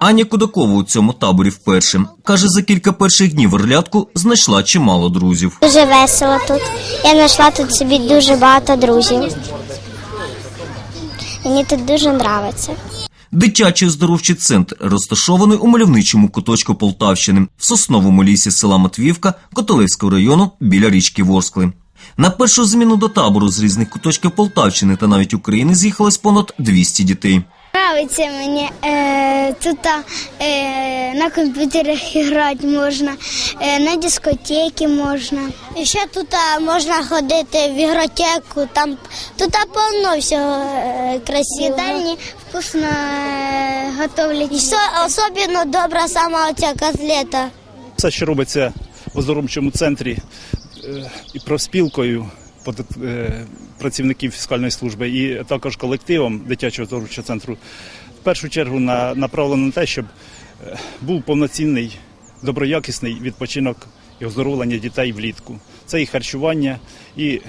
Аня Кудакова у цьому таборі вперше. Каже, за кілька перших днів в Орлятку знайшла чимало друзів. Дуже весело тут. Я знайшла тут собі дуже багато друзів. Мені тут дуже подобається. Дитячий оздоровчий центр розташований у мальовничому куточку Полтавщини в сосновому лісі села Матвіївка Котелевського району біля річки Ворскли. На першу зміну до табору з різних куточків Полтавщини та навіть України з'їхалось понад 200 дітей. Нравиться мені е, тут е, на комп'ютерах грати можна, е, на дискотеки можна. І ще тут можна ходити в ігротеку, там тут повно всього е, красивого. Їдальні вкусно е, готовлять. І що особливо добра сама оця котлета. Все, що робиться в оздоровчому центрі е, і е, працівників фіскальної служби, і також колективом дитячого оздоровчого центру, в першу чергу на, направлено на те, щоб е, був повноцінний, доброякісний відпочинок і оздоровлення дітей влітку. Це і харчування, і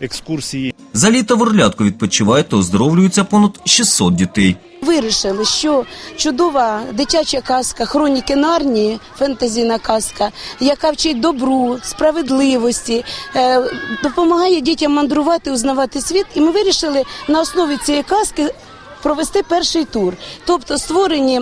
екскурсії, За літо в Орлятку відпочивають та оздоровлюються понад 600 дітей. Вирішили, що чудова дитяча казка Хроніки Нарнії, фентезійна казка, яка вчить добру, справедливості, е, допомагає дітям мандрувати, узнавати світ. І ми вирішили на основі цієї казки провести перший тур, тобто створені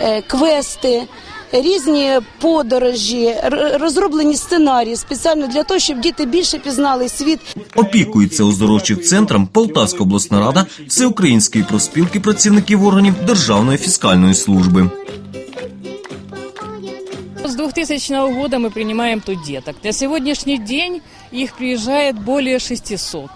е, квести. Різні подорожі, розроблені сценарії спеціально для того, щоб діти більше пізнали світ Опікується оздоровчим центром Полтавська обласна рада Всеукраїнської профспілки працівників органів Державної фіскальної служби. С 2000 года мы принимаем тут деток. На сегодняшний день их приезжает более 600.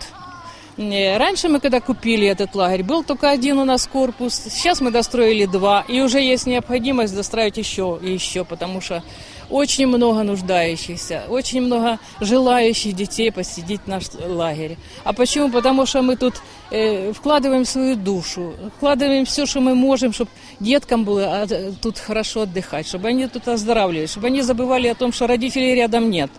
Э, Раньше мы, когда купили этот лагерь, был только один у нас корпус. Сейчас мы достроили два. И уже есть необходимость достроить еще и еще, потому что очень много нуждающихся, очень много желающих детей посетить наш лагерь. А почему? Потому что мы тут э, вкладываем свою душу, вкладываем все, что мы можем, чтобы деткам было а, тут хорошо отдыхать, чтобы они тут оздоравливались, чтобы они забывали о том, что родителей рядом нет.